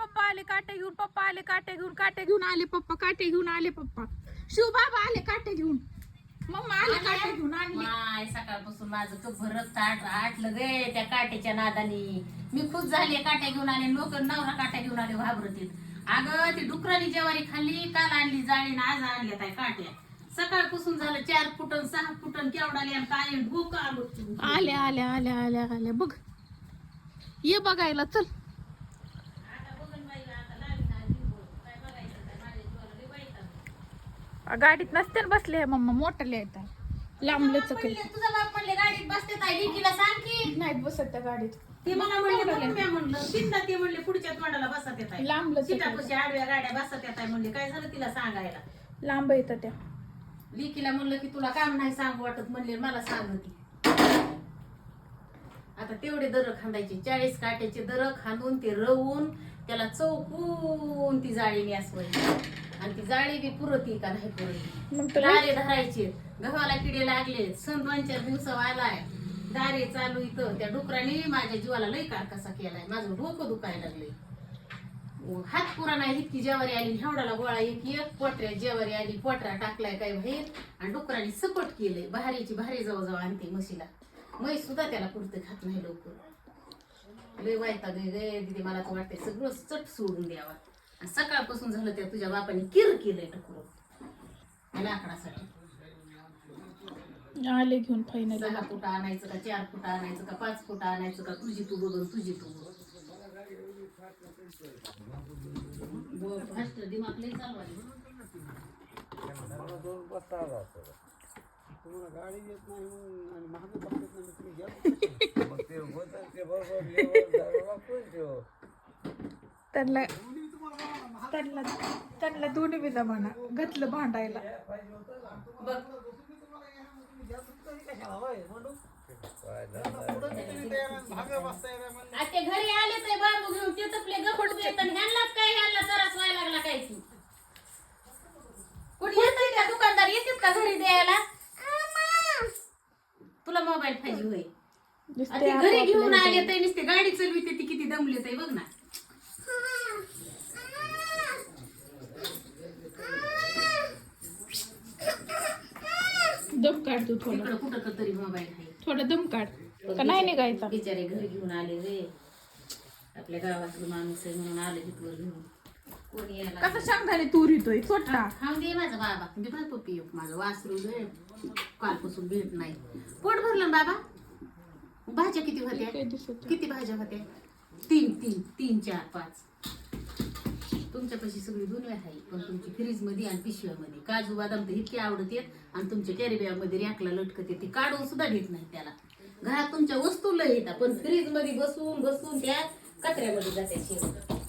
पप्पा आले काटे घेऊन पप्पा आले काटे घेऊन काटे घेऊन आले पप्पा काटे घेऊन आले पप्पा. शिव बाबा आले काटे घेऊन. मम्मा आले काटे घेऊन आणले. माय सकाळपासून माझं कभरच ताट आटलं गे त्या काट्याच्या नादानी. मी खुश झाले काट्या घेऊन आले लोक नवरा काट्या घेऊन आले घाबरतील अगं ती डुकरानी जेवारी खाल्ली काल आणली जाळी आज आणल्या काय काट्या. सकाळपासून झालं चार फुटन सहा फुटन केवढाले आणि काय आलो आले आले आले आले आले बघ. ये बघायला चल. गाडीत नसते ना बसले मम्मा मोठले येतात लांबलेच काही. तुझा बाप म्हणले गाडीत बसते ताई लिकीला सांग की. नाहीत बसत त्या गाडीत. ते मला म्हणले मी म्हणलं तिथं ते म्हणले पुढच्या तोंडाला बसत येत आहे लांबलंच आहे सीटापाशी आडव्या गाड्या बसत येत आहे म्हणले काय झालं तिला सांगायला? लांब येतात त्या. लिकीला म्हणलं की तुला काम नाही सांगू वाटत म्हणले मला सांग ती आता तेवढे दर खांदायचे चाळीस काट्याचे दर खांदून ते रवून त्याला चौकून ती जाळी न्यासवायची आणि ती जाळी बी पुरती का नाही पुरती? दारे धरायचे. गव्हाला किडे लागले. सण दोन चार दिवसा आलाय दारे चालू इथं. त्या डुकराने माझ्या जीवाला लय कार कसा केलाय. माझं डोकं दुखायला लागलंय. हात पुरा नाही. इतकी जेवारी आली. हेवडाला गोळा एक एक पोटऱ्या जेवारी आली. पोटरा टाकलाय काय बाहेर. आणि डुकराने सपट केलंय. भारीची भारी जाऊ आणते म्हशीला. म्हैस सुद्धा त्याला पुरतं खात नाही लवकर. लय वायता गे गे दिदी मला तर वाटतंय सगळं चट सोडून द्यावा. सकाळपासून झालं त्या तुझ्या बापाने किर केलंय टकुर लाकडासाठी. आले घेऊन फायनल सहा फुट आणायचं का चार फुट आणायचं का पाच फुट आणायचं का तुझी तू बघून तुझी तू फास्ट दिमाग लय चालवायला त्यांना त्यांना त्यांना दोन्ही बी जमाना घातलं भांडायला. घरी आले ते बाबू घेऊन ते तपले आणि ह्यांनाच काय ह्यांना त्रास व्हायला लागला काय की कुठे येतोय का दुकानदार? येतात का घरी द्यायला? तुला मोबाईल पाहिजे होय. ते घरी घेऊन आले जातात. ते नुसते गाडी चालविते ती किती दमले ते बघ ना दम काढ तू थोडं कुठं तरी मोबाईल आहे. थोडं दम काढ. का नाही निघायचा? बिचारे घरी घेऊन आले रे. आपल्या गावातलं माणूस आहे म्हणून आले तिथवर घेऊन. कोणी यायला कसं शांगधाने तूर येतोय छोटा खाऊ दे माझा बाबा. मी पण पप्पी येऊ माझं वासरू गे कालपासून भेट नाही. पोट भरलं ना बाबा? भाज्या किती होत्या? किती भाज्या होत्या? तीन तीन तीन चार पाच. तुमच्यापाशी सगळी दुनिया आहे. पण तुमची फ्रीजमध्ये आणि पिशव्यामध्ये. काजू बदाम तर इतके आवडत येत आणि तुमच्या कॅरीबॅगमध्ये रॅकला लटकत. येते काढून सुद्धा घेत नाही त्याला. घरात तुमच्या वस्तू लय येतात. पण फ्रीजमध्ये बसून बसून त्या कचऱ्यामध्ये जाते शेवट.